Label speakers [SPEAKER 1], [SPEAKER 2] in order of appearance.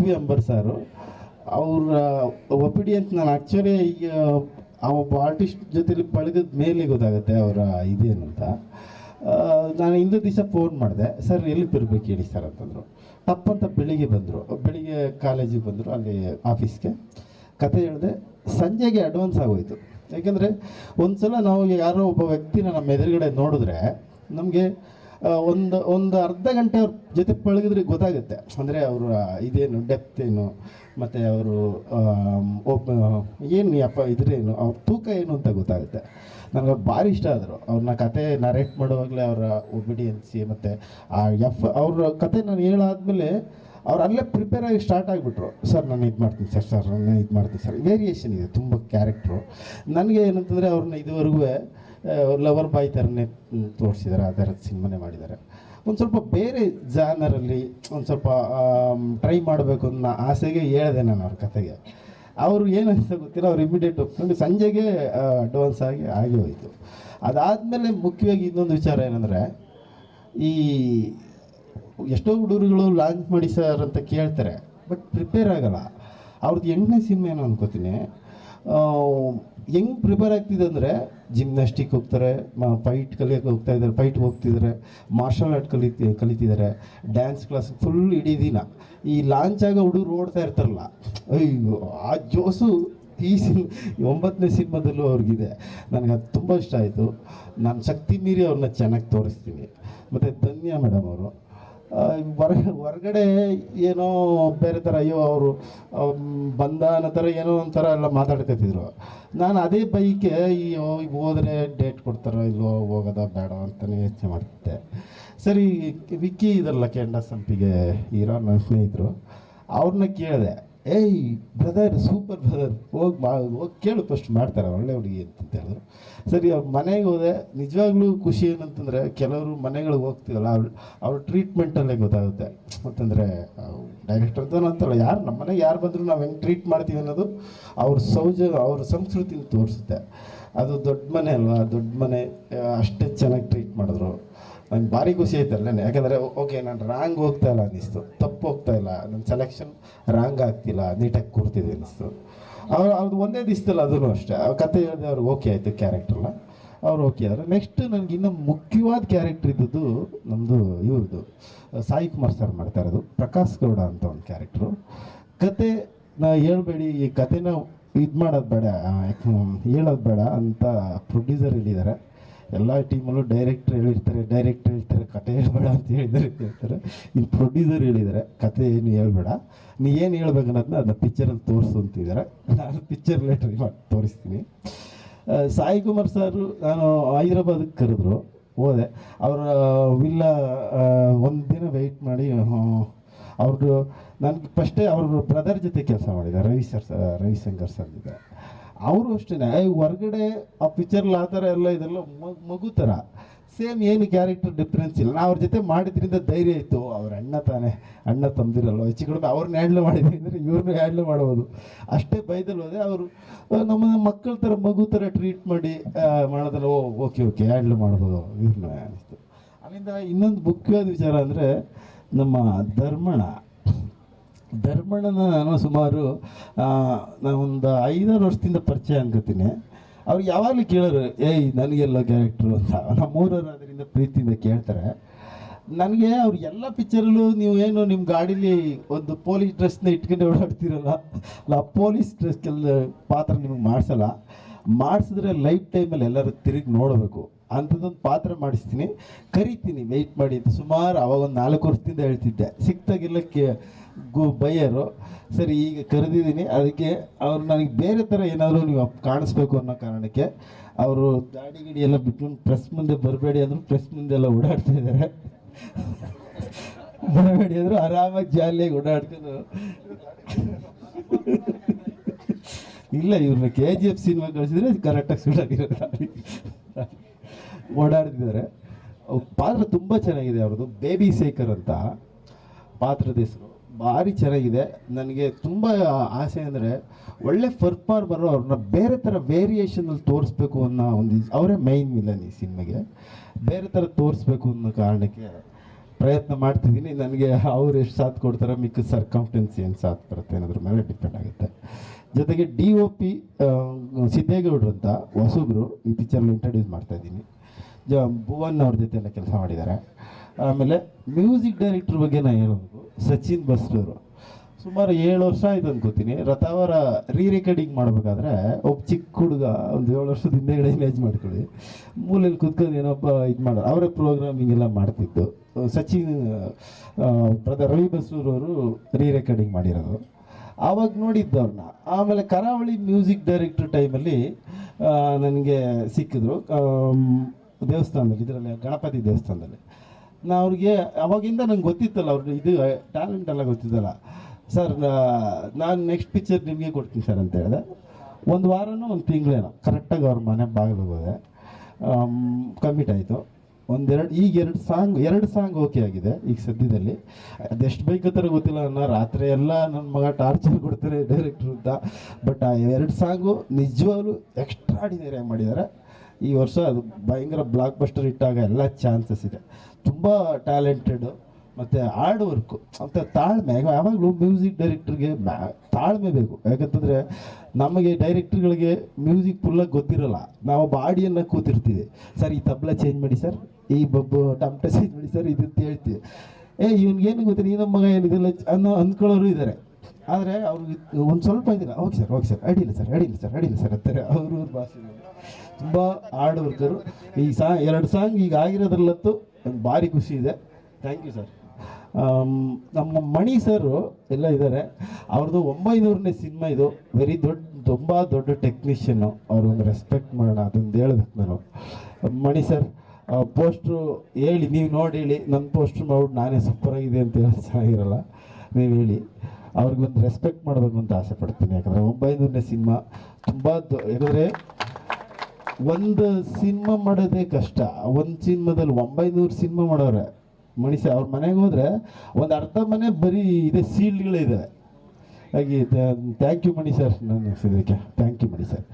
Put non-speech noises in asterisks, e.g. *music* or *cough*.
[SPEAKER 1] ಪೃಥ್ವಿ ಅಂಬರ್ ಸಾರು. ಅವರ ಒಪಿಡಿಯನ್ಸ್ ನಾನು ಆ್ಯಕ್ಚುಲಿ ಈಗ ಆ ಒಬ್ಬ ಆರ್ಟಿಸ್ಟ್ ಜೊತೆಲಿ ಪಳಗದ ಮೇಲೆ ಗೊತ್ತಾಗುತ್ತೆ ಅವರ ಇದೇನು ಅಂತ. ನಾನು ಇಂದು ದಿವಸ ಫೋನ್ ಮಾಡಿದೆ, ಸರ್ ಎಲ್ಲಿ ಬರಬೇಕು ಹೇಳಿ ಸರ್ ಅಂತಂದರು. ತಪ್ಪಂತ ಬೆಳಿಗ್ಗೆ ಬಂದರು. ಬೆಳಿಗ್ಗೆ ಕಾಲೇಜಿಗೆ ಬಂದರು, ಅಲ್ಲಿ ಆಫೀಸ್ಗೆ. ಕತೆ ಹೇಳಿದೆ, ಸಂಜೆಗೆ ಅಡ್ವಾನ್ಸ್ ಆಗೋಯ್ತು. ಯಾಕೆಂದರೆ ಒಂದು ಸಲ ನಾವು ಯಾರೋ ಒಬ್ಬ ವ್ಯಕ್ತಿನ ನಮ್ಮ ಎದುರುಗಡೆ ನೋಡಿದ್ರೆ ನಮಗೆ ಒಂದು ಒಂದು ಅರ್ಧ ಗಂಟೆ ಅವ್ರ ಜೊತೆ ಪಳಗಿದ್ರೆ ಗೊತ್ತಾಗುತ್ತೆ. ಅಂದರೆ ಅವರ ಇದೇನು ಡೆಪ್ತ್ ಏನು, ಮತ್ತು ಅವರು ಒಬ್ಬ ಏನು ಯಪ್ಪ ಇದ್ರೇನು ಅವ್ರ ತೂಕ ಏನು ಅಂತ ಗೊತ್ತಾಗುತ್ತೆ. ನನಗೆ ಭಾರಿ ಇಷ್ಟ ಆದರು. ಅವ್ರನ್ನ ಕತೆ ನರೇಟ್ ಮಾಡುವಾಗಲೇ ಅವರ ಒಬಿಡಿಯನ್ಸಿ ಮತ್ತು ಆ ಎಫ್ ಅವ್ರ ಕತೆ ನಾನು ಹೇಳಾದ್ಮೇಲೆ ಅವ್ರು ಅಲ್ಲೇ ಪ್ರಿಪೇರ್ ಆಗಿ ಸ್ಟಾರ್ಟ್ ಆಗಿಬಿಟ್ರು. ಸರ್, ನಾನು ಇದು ಮಾಡ್ತೀನಿ ಸರ್ ಸರ್, ನಾನು ಇದು ಮಾಡ್ತೀನಿ ಸರ್. ವೇರಿಯೇಷನ್ ಇದೆ, ತುಂಬ ಕ್ಯಾರೆಕ್ಟ್ರು ನನಗೆ ಏನಂತಂದರೆ ಅವ್ರನ್ನ ಇದುವರೆಗೂ ಲವರ್ ಬಾಯ್ ಥರನೇ ತೋರಿಸಿದ್ದಾರೆ ಆ ಥರದ ಸಿನಿಮಾನೇ ಮಾಡಿದ್ದಾರೆ ಒಂದು ಸ್ವಲ್ಪ ಬೇರೆ ಜಾನರಲ್ಲಿ ಒಂದು ಸ್ವಲ್ಪ ಟ್ರೈ ಮಾಡಬೇಕು ಅನ್ನೋ ಆಸೆಗೆ ಹೇಳಿದೆ ನಾನು ಅವ್ರ ಕತೆಗೆ. ಅವರು ಏನಂತ ಗೊತ್ತಿಲ್ಲ, ಅವ್ರು ಇಮಿಡಿಯೇಟ್ ಒಪ್ಕೊಂಡು ಸಂಜೆಗೆ ಅಡ್ವಾನ್ಸ್ ಆಗಿ ಆಗಿ ಹೋಯಿತು. ಅದಾದಮೇಲೆ ಮುಖ್ಯವಾಗಿ ಇನ್ನೊಂದು ವಿಚಾರ ಏನಂದರೆ, ಈ ಎಷ್ಟೋ ಹುಡುಗರುಗಳು ಲಾಂಚ್ ಮಾಡಿ ಸರ್ ಅಂತ ಕೇಳ್ತಾರೆ, ಬಟ್ ಪ್ರಿಪೇರ್ ಆಗಲ್ಲ. ಅವ್ರದ್ದು ಎಂಟನೇ ಸಿನಿಮಾ ಏನೋ ಅನ್ಕೋತೀನಿ ಹೆಂಗೆ ಪ್ರಿಪೇರ್ ಆಗ್ತಿದೆ ಅಂದರೆ ಜಿಮ್ನಾಸ್ಟಿಕ್ ಹೋಗ್ತಾರೆ ಫೈಟ್ ಕಲಿಯೋಕೆ ಹೋಗ್ತಾ ಇದ್ದಾರೆ ಫೈಟ್ ಹೋಗ್ತಿದ್ದಾರೆ ಮಾರ್ಷಲ್ ಆರ್ಟ್ ಕಲಿತಿ, ಕಲಿತಿದ್ದಾರೆ ಡ್ಯಾನ್ಸ್ ಕ್ಲಾಸ್ ಫುಲ್ ಇಡೀ ದಿನ. ಈ ಲಾಂಚ್ ಆಗೋ ಹುಡುಗರು ಓಡ್ತಾ ಇರ್ತಾರಲ್ಲ, ಅಯ್ಯೋ, ಆ ಜೋಸು ಈ ಸಿನ್ ಒಂಬತ್ತನೇ ಸಿನಿಮಾದಲ್ಲೂ ಅವ್ರಿಗಿದೆ. ನನಗೆ ಅದು ತುಂಬ ಇಷ್ಟ ಆಯಿತು. ನಾನು ಶಕ್ತಿ ಮೀರಿ ಅವ್ರನ್ನ ಚೆನ್ನಾಗಿ ತೋರಿಸ್ತೀನಿ. ಮತ್ತು ಧನ್ಯ ಮೇಡಮ್ ಅವರು. ಹೊರ, ಹೊರಗಡೆ ಏನೋ ಬೇರೆ ಥರ, ಅಯ್ಯೋ, ಅವರು ಬಂದ ಥರ ಏನೋ ಒಂಥರ ಎಲ್ಲ ಮಾತಾಡ್ತಿದ್ರು. ನಾನು ಅದೇ ಬೈಕೆ ಈ ಹೋದರೆ ಡೇಟ್ ಕೊಡ್ತಾರೋ ಇಲ್ವೋ, ಹೋಗೋದ ಬೇಡ ಅಂತಲೇ ಯೋಚನೆ ಮಾಡ್ತಿದ್ದೆ. ಸರಿ, ವಿಕ್ಕಿ ಇದ್ರಲ್ಲ ಕೆಂಡ ಸಂಪಿಗೆ ಇರೋ ನನ್ನ ಸ್ನೇಹಿತರು, ಅವ್ರನ್ನ ಕೇಳಿದೆ. ಏಯ್ ಬ್ರದರ್ ಸೂಪರ್ ಬ್ರದರ್ ಹೋಗಿ ಮಾ, ಹೋಗಿ ಕೇಳು ಫಸ್ಟ್ ಮಾಡ್ತಾರೆ, ಒಳ್ಳೆ ಹುಡುಗಿ ಅಂತ ಹೇಳಿದ್ರು. ಸರಿ, ಅವ್ರ ಮನೆಗೆ ಹೋದೆ. ನಿಜವಾಗ್ಲೂ ಖುಷಿ ಏನಂತಂದರೆ, ಕೆಲವರು ಮನೆಗಳಿಗೆ ಹೋಗ್ತೀವಲ್ಲ, ಅವ್ರ ಅವ್ರ ಟ್ರೀಟ್ಮೆಂಟಲ್ಲೇ ಗೊತ್ತಾಗುತ್ತೆ. ಅಂತಂದರೆ ಡೈರೆಕ್ಟರ್ ಅಂತಲ್ಲ ಯಾರು ನಮ್ಮ ಮನೆಗೆ ಯಾರು ಬಂದರೂ ನಾವು ಹೆಂಗೆ ಟ್ರೀಟ್ ಮಾಡ್ತೀವಿ ಅನ್ನೋದು ಅವ್ರ ಸೌಜ ಅವ್ರ ಸಂಸ್ಕೃತಿನ ತೋರಿಸುತ್ತೆ. ಅದು ದೊಡ್ಡ ಮನೆ ಅಲ್ವಾ, ದೊಡ್ಡ ಮನೆ, ಅಷ್ಟೇ ಚೆನ್ನಾಗಿ ಟ್ರೀಟ್ ಮಾಡಿದ್ರು. ನಂಗೆ ಭಾರಿ ಖುಷಿ ಆಯ್ತು ಅಲ್ಲೇ ಯಾಕಂದರೆ ಓಕೆ, ನಾನು ರಾಂಗ್ ಹೋಗ್ತಾ ಇಲ್ಲ ಅನ್ನಿಸ್ತು. ತಪ್ಪು ಹೋಗ್ತಾ ಇಲ್ಲ. ನನ್ನ ಸೆಲೆಕ್ಷನ್ ರಾಂಗ್ ಆಗ್ತಿಲ್ಲ. ನೀಟಾಗಿ ಕೂರ್ತಿದೆ ಅನ್ನಿಸ್ತು. ಅವ್ರು ಅವ್ರದ್ದು ಒಂದೇ ದಿಸ್ತಲ್ಲ ಅದೂ ಅಷ್ಟೇ. ಆ ಕತೆ ಹೇಳಿದೆ ಅವ್ರು ಓಕೆ ಆಯಿತು ಕ್ಯಾರೆಕ್ಟ್ರಲ್ಲ ಅವ್ರು ಓಕೆ ಆದರೆ ನೆಕ್ಸ್ಟ್ ನನಗೆ ಇನ್ನೂ ಮುಖ್ಯವಾದ ಕ್ಯಾರೆಕ್ಟ್ರ್ ಇದ್ದದ್ದು ನಮ್ಮದು ಇವ್ರದ್ದು ಸಾಯಿ ಕುಮಾರ್ ಸರ್ ಮಾಡ್ತಾ ಇರೋದು. ಪ್ರಕಾಶ್ ಗೌಡ ಅಂತ ಒಂದು ಕ್ಯಾರೆಕ್ಟ್ರು ಕತೆ ನಾ ಹೇಳ್ಬೇಡಿ, ಈ ಕತೆನ ಇದು ಮಾಡೋದು ಬೇಡ ಹೇಳೋದು ಬೇಡ ಅಂತ ಪ್ರೊಡ್ಯೂಸರ್ ಹೇಳಿದ್ದಾರೆ. ಎಲ್ಲ ಟೀಮಲ್ಲೂ ಡೈರೆಕ್ಟ್ರ್ ಹೇಳಿರ್ತಾರೆ, ಡೈರೆಕ್ಟ್ರ್ ಹೇಳ್ತಾರೆ, ಕತೆ ಹೇಳ್ಬೇಡ ಅಂತ ಹೇಳಿದರೆ ಹೇಳ್ತಾರೆ ಇಲ್ಲಿ ಪ್ರೊಡ್ಯೂಸರ್ ಹೇಳಿದರೆ ಕತೆ ಏನು ಹೇಳ್ಬೇಡ. ನೀ ಏನು ಹೇಳ್ಬೇಕು ಅನ್ನೋದನ್ನ ಅದನ್ನ ಪಿಕ್ಚರಲ್ಲಿ ತೋರಿಸು ಅಂತಿದ್ದಾರೆ ನಾನು ಪಿಕ್ಚರ್ಲೇ ಟ್ರೈ ಮಾಡಿ ತೋರಿಸ್ತೀನಿ. ಸಾಯಿ ಕುಮಾರ್ ಸರ್ ನಾನು ಹೈದರಾಬಾದಿಗೆ ಕರೆದ್ರು, ಹೋದೆ. ಅವರ ವಿಲ್ಲ ಒಂದು ದಿನ ವೆಯ್ಟ್ ಮಾಡಿ ಅವ್ರದ್ದು ನನಗೆ ಫಸ್ಟೇ ಅವ್ರ ಬ್ರದರ್ ಜೊತೆ ಕೆಲಸ ಮಾಡಿದ್ದಾರೆ, ರವಿ ಸರ್ ರವಿಶಂಕರ್ ಸರ್ ಜೊತೆ. ಅವರು ಅಷ್ಟೇ ಹೊರಗಡೆ ಆ ಪಿಕ್ಚರ್ಲಿ ಆ ಥರ ಎಲ್ಲ ಇದೆಲ್ಲ ಮಗು- ಥರ. ಸೇಮ್ ಏನು ಕ್ಯಾರೆಕ್ಟರ್ ಡಿಫ್ರೆನ್ಸ್ ಇಲ್ಲ. ನಾ ಅವ್ರ ಜೊತೆ ಮಾಡಿದ್ರಿಂದ ಧೈರ್ಯ ಇತ್ತು. ಅವ್ರ ಅಣ್ಣ ತಾನೇ, ಅಣ್ಣ ತಂದಿರಲ್ಲ ಹೆಚ್ಚು ಕಡಿಮೆ ಅವ್ರನ್ನ ಹ್ಯಾಂಡ್ಲ್ ಮಾಡಿದ್ವಿ ಅಂದರೆ ಇವ್ರನ್ನ ಹ್ಯಾಂಡ್ಲ್ ಮಾಡ್ಬೋದು. ಅಷ್ಟೇ ಬೈದಲ್ಲಿ ಹೋದೆ. ಅವರು ನಮ್ಮ ಮಕ್ಕಳ ಥರ ಮಗು ಥರ ಟ್ರೀಟ್ ಮಾಡಿ ಮಾಡೋದಲ್ಲ, ಓ ಓಕೆ ಓಕೆ ಹ್ಯಾಂಡ್ಲ್ ಮಾಡ್ಬೋದು ಇವ್ರನ್ನ ಅನಿಸ್ತು. ಅಲ್ಲಿಂದ ಇನ್ನೊಂದು ಮುಖ್ಯವಾದ ವಿಚಾರ ಅಂದರೆ ನಮ್ಮ ಧರ್ಮಣ. ಧರ್ಮಣ್ಣನ ನಾನು ಸುಮಾರು ನಾನು ಒಂದು ಐದಾರು ವರ್ಷದಿಂದ ಪರಿಚಯ ಅನ್ಕೋತೀನಿ ಅವ್ರು ಯಾವಾಗಲೂ ಕೇಳೋರು, ಏಯ್, ನನಗೆಲ್ಲ ಕ್ಯಾರೆಕ್ಟ್ರು ಅಂತ. ನಮ್ಮೂರವ್ರು ಅದರಿಂದ ಪ್ರೀತಿಯಿಂದ ಕೇಳ್ತಾರೆ. ನನಗೆ ಅವ್ರು ಎಲ್ಲ ಪಿಕ್ಚರಲ್ಲೂ ನೀವು ಏನು ನಿಮ್ಮ ಗಾಡೀಲಿ ಒಂದು ಪೊಲೀಸ್ ಡ್ರೆಸ್ನ ಇಟ್ಕೊಂಡು ಓಡಾಡ್ತೀರಲ್ಲ, ಅಲ್ಲ ಪೊಲೀಸ್ ಕೆಲ ಪಾತ್ರ ನಿಮಗೆ ಮಾಡಿಸಲ್ಲ. ಮಾಡಿಸಿದ್ರೆ ಲೈಫ್ ಟೈಮಲ್ಲಿ ಎಲ್ಲರೂ ತಿರುಗಿ ನೋಡಬೇಕು. ಅಂಥದ್ದೊಂದು ಪಾತ್ರ ಮಾಡಿಸ್ತೀನಿ, ಕರಿತೀನಿ ವೆಯ್ಟ್ ಮಾಡಿ ಅಂತ ಸುಮಾರು ಅವಾಗ ಒಂದು ನಾಲ್ಕು ವರ್ಷದಿಂದ ಹೇಳ್ತಿದ್ದೆ. ಸಿಕ್ತಾಗಿಲ್ಲ ಕೇ, ಗು ಬಯ್ಯರು ಸರಿ, ಈಗ ಕರೆದಿದ್ದೀನಿ, ಅದಕ್ಕೆ ಅವ್ರು ನನಗೆ ಬೇರೆ ಥರ ಏನಾದರೂ ನೀವು ಕಾಣಿಸ್ಬೇಕು ಅನ್ನೋ ಕಾರಣಕ್ಕೆ ಅವರು ಗಾಡಿ ಗಿಡಿ ಎಲ್ಲ ಬಿಟ್ಕೊಂಡು ಪ್ರೆಸ್ ಮುಂದೆ ಬರಬೇಡಿ ಅಂದರು ಪ್ರೆಸ್ ಮುಂದೆ ಎಲ್ಲ ಓಡಾಡ್ತಾ ಇದ್ದಾರೆ. *laughs* ಬರಬೇಡಿ ಅಂದರು, ಆರಾಮಾಗಿ ಜಾಲಿಯಾಗಿ ಓಡಾಡ್ಕೊಂಡು. *laughs* ಇಲ್ಲ, ಇವ್ರನ್ನ ಕೆ ಜಿ ಎಫ್ ಸಿನಿಮಾ ಕಳಿಸಿದ್ರೆ ಕರೆಕ್ಟಾಗಿ ಗಾಡಿ ಓಡಾಡ್ತಿದ್ದಾರೆ. ಪಾತ್ರ ತುಂಬ ಚೆನ್ನಾಗಿದೆ ಅವ್ರದ್ದು. ಬೇಬಿ ಶೇಖರ್ ಅಂತ ಪಾತ್ರದ ಹೆಸರು. ಭಾರಿ ಚೆನ್ನಾಗಿದೆ. ನನಗೆ ತುಂಬ ಆಸೆ ಅಂದರೆ ಒಳ್ಳೆ ಪರ್ಫಾರ್ಮರು ಅವ್ರನ್ನ ಬೇರೆ ಥರ ವೇರಿಯೇಷನಲ್ಲಿ ತೋರಿಸ್ಬೇಕು ಅನ್ನೋ ಒಂದು ಅವರೇ ಮೈನ್ ವಿಲನ್ ಈ ಸಿನಿಮಾಗೆ. ಬೇರೆ ಥರ ತೋರಿಸ್ಬೇಕು ಅನ್ನೋ ಕಾರಣಕ್ಕೆ ಪ್ರಯತ್ನ ಮಾಡ್ತಿದ್ದೀನಿ. ನನಗೆ ಅವ್ರು ಎಷ್ಟು ಸಾಥ್ ಕೊಡ್ತಾರೆ ಮಿಕ್ಕ ಸರ್ಕಮ್ಟೆನ್ಸಿ ಏನು ಸಾಥ್ ಬರುತ್ತೆ ಅನ್ನೋದ್ರ ಮೇಲೆ ಡಿಪೆಂಡ್ ಆಗುತ್ತೆ. ಜೊತೆಗೆ ಡಿ ಒ ಪಿ ಸಿದ್ದೇಗೌಡರು ಅಂತ ಹೊಸಬ್ರು ಈ ಪಿಕ್ಚರ್ನ ಇಂಟ್ರಡ್ಯೂಸ್ ಮಾಡ್ತಾ ಇದ್ದೀನಿ. ಜ, ಭುವನ್ ಅವ್ರ ಜೊತೆ ಎಲ್ಲ ಕೆಲಸ ಮಾಡಿದ್ದಾರೆ. ಆಮೇಲೆ ಮ್ಯೂಸಿಕ್ ಡೈರೆಕ್ಟ್ರ್ ಬಗ್ಗೆ ನಾನು ಹೇಳೋದು, ಸಚಿನ್ ಬಸ್ರವರು ಸುಮಾರು ಏಳು ವರ್ಷ ಆಯ್ತು ಅನ್ಕೋತೀನಿ. ರಥಾವರ ರೀ ರೆಕಾರ್ಡಿಂಗ್ ಮಾಡಬೇಕಾದ್ರೆ ಒಬ್ಬ ಚಿಕ್ಕ ಹುಡುಗ ಒಂದು ಏಳು ವರ್ಷದ ಹಿಂದೆಗಡೆ ಇಮೇಜ್ ಮಾಡ್ಕೊಳ್ಳಿ. ಮೂಲೆಯಲ್ಲಿ ಕುತ್ಕೊಂಡು ಏನೊಬ್ಬ ಇದು ಮಾಡೋರು ಅವರೇ ಪ್ರೋಗ್ರಾಮಿಂಗ್ ಎಲ್ಲ ಮಾಡ್ತಿದ್ದು. ಸಚಿನ್ ಬ್ರದರ್ ರವಿ ಅವರು ರೀ ರೆಕಾರ್ಡಿಂಗ್ ಮಾಡಿರೋದು. ಆವಾಗ ನೋಡಿದ್ದು ಅವ್ರನ್ನ ಆಮೇಲೆ ಕರಾವಳಿ ಮ್ಯೂಸಿಕ್ ಡೈರೆಕ್ಟರ್ ಟೈಮಲ್ಲಿ ನನಗೆ ಸಿಕ್ಕಿದ್ರು. ದೇವಸ್ಥಾನದಲ್ಲಿ, ಇದರಲ್ಲಿ, ಗಣಪತಿ ದೇವಸ್ಥಾನದಲ್ಲಿ. ನಾ ಅವ್ರಿಗೆ, ಅವಾಗಿಂದ ನಂಗೆ ಗೊತ್ತಿತ್ತಲ್ಲ ಅವ್ರ ಇದು ಟ್ಯಾಲೆಂಟ್ ಎಲ್ಲ ಗೊತ್ತಿದ್ದಲ್ಲ. ಸರ್ ನಾನು ನೆಕ್ಸ್ಟ್ ಪಿಕ್ಚರ್ ನಿಮಗೆ ಕೊಡ್ತೀನಿ ಸರ್ ಅಂತ ಹೇಳಿದೆ. ಒಂದು ವಾರನೋ ಒಂದು ತಿಂಗಳೇನೋ ಕರೆಕ್ಟಾಗಿ ಅವ್ರ ಮನೆ ಬಾಗಿಲು ಹೋದೆ. ಕಮಿಟ್ ಆಯಿತು. ಒಂದೆರಡು, ಈಗ ಎರಡು ಸಾಂಗ್ ಎರಡು ಸಾಂಗ್ ಓಕೆ ಆಗಿದೆ ಈಗ ಸದ್ಯದಲ್ಲಿ. ಅದೆಷ್ಟು ಬೇಕಂತಾರೆ ಗೊತ್ತಿಲ್ಲ ನನ್ನ ರಾತ್ರಿ ಎಲ್ಲ ನನ್ನ ಮಗ ಟಾರ್ಚರ್ ಕೊಡ್ತಾರೆ ಡೈರೆಕ್ಟ್ರು ಅಂತ. ಬಟ್ ಆ ಎರಡು ಸಾಂಗು ನಿಜವಾಗ್ಲೂ ಎಕ್ಸ್ಟ್ರಾಡಿನರಿ ಮಾಡಿದ್ದಾರೆ. ಈ ವರ್ಷ ಅದು ಭಯಂಕರ ಬ್ಲಾಕ್ ಬಸ್ಟರ್ ಇಟ್ಟಾಗ ಎಲ್ಲ ಚಾನ್ಸಸ್ ಇದೆ. ತುಂಬ ಟ್ಯಾಲೆಂಟೆಡು ಮತ್ತು ಹಾರ್ಡ್ ವರ್ಕು ಅಂತ ತಾಳ್ಮೆ ಯಾವಾಗಲೂ ಮ್ಯೂಸಿಕ್ ಡೈರೆಕ್ಟ್ರಿಗೆ ತಾಳ್ಮೆ ಬೇಕು. ಯಾಕಂತಂದರೆ ನಮಗೆ ಡೈರೆಕ್ಟ್ರ್ಗಳಿಗೆ ಮ್ಯೂಸಿಕ್ ಫುಲ್ಲಾಗಿ ಗೊತ್ತಿರಲ್ಲ. ನಾವು ಬಾಡಿಯನ್ನು ಕೂತಿರ್ತೀವಿ. ಸರ್, ಈ ತಬ್ಲ ಚೇಂಜ್ ಮಾಡಿ ಸರ್. ಈ ಬಬ್ಬು ಟಮಟ ಸೀಜ್ ಸರ್ ಇದು ಅಂತ ಹೇಳ್ತೀವಿ ಏ ಇವ್ನಿಗೇನು ಗೊತ್ತಿಲ್ಲ ನೀನು ನಮ್ಮ ಮಗ ಏನಿದಿಲ್ಲ ಅನ್ನೋ ಅಂದ್ಕೊಳ್ಳೋರು ಇದ್ದಾರೆ ಆದರೆ ಅವ್ರಿಗೆ ಒಂದು ಸ್ವಲ್ಪ ಇದಿಲ್ಲ. ಓಕೆ ಸರ್ ಓಕೆ ಸರ್ ಅಡಿಲ್ಲ ಸರ್ ಅಡಿಲ್ಲ ಸರ್ ಅಡಿಲ್ಲ ಸರ್ ಅಂತಾರೆ. ಅವ್ರ ಭಾಷೆ ತುಂಬ ಹಾರ್ಡ್ ವರ್ಕರು. ಈ ಸಾ ಎರಡು ಸಾಂಗ್ ಈಗ ಆಗಿರೋದ್ರಲ್ಲಂತೂ ನಂಗೆ ಭಾರಿ ಖುಷಿ ಇದೆ. Thank you sir. ನಮ್ಮ ಮಣಿ ಸರು ಎಲ್ಲ ಇದ್ದಾರೆ ಅವ್ರದ್ದು ಒಂಬೈನೂರನೇ ಸಿನಿಮಾ ಇದು. ವೆರಿ ದೊಡ್ಡ ತುಂಬ ದೊಡ್ಡ ಟೆಕ್ನಿಷಿಯನ್ನು ಅವ್ರೊಂದು ರೆಸ್ಪೆಕ್ಟ್ ಮಾಡೋಣ ಅದೊಂದು ಹೇಳ್ಬೇಕು ನಾನು. ಮಣಿ ಸರ್ ಪೋಸ್ಟ್ರು ಹೇಳಿ, ನೀವು ನೋಡಿ ಹೇಳಿ. ನನ್ನ ಪೋಸ್ಟ್ರು ಮಾಡ್ಬಿಟ್ಟು ನಾನೇ ಸೂಪರಾಗಿದೆ ಅಂತ ಹೇಳಿ ಚೆನ್ನಾಗಿರಲ್ಲ ನೀವು ಹೇಳಿ. ಅವ್ರಿಗೊಂದು ರೆಸ್ಪೆಕ್ಟ್ ಮಾಡಬೇಕು ಅಂತ ಆಸೆ ಪಡ್ತೀನಿ. ಯಾಕಂದರೆ ಒಂಬೈನೂರನೇ ಸಿನಿಮಾ ತುಂಬ ಯಾಕಂದರೆ ಒಂದು ಸಿನಿಮಾ ಮಾಡೋದೇ ಕಷ್ಟ. ಒಂದು ಸಿನಿಮಾದಲ್ಲಿ ಒಂಬೈನೂರು ಸಿನಿಮಾ ಮಾಡೋರೆ. ಮನುಷ್ಯ ಅವ್ರ ಮನೆಗೆ ಹೋದರೆ ಒಂದು ಅರ್ಧ ಮನೆ ಬರೀ ಇದೆ ಸೀಲ್ಡ್ಗಳೇ ಇದ್ದಾವೆ ಹಾಗೆ ಥ್ಯಾಂಕ್ ಯು ಮಣಿ ಸರ್ ನಾನು ಇದಕ್ಕೆ. Thank you Mani sir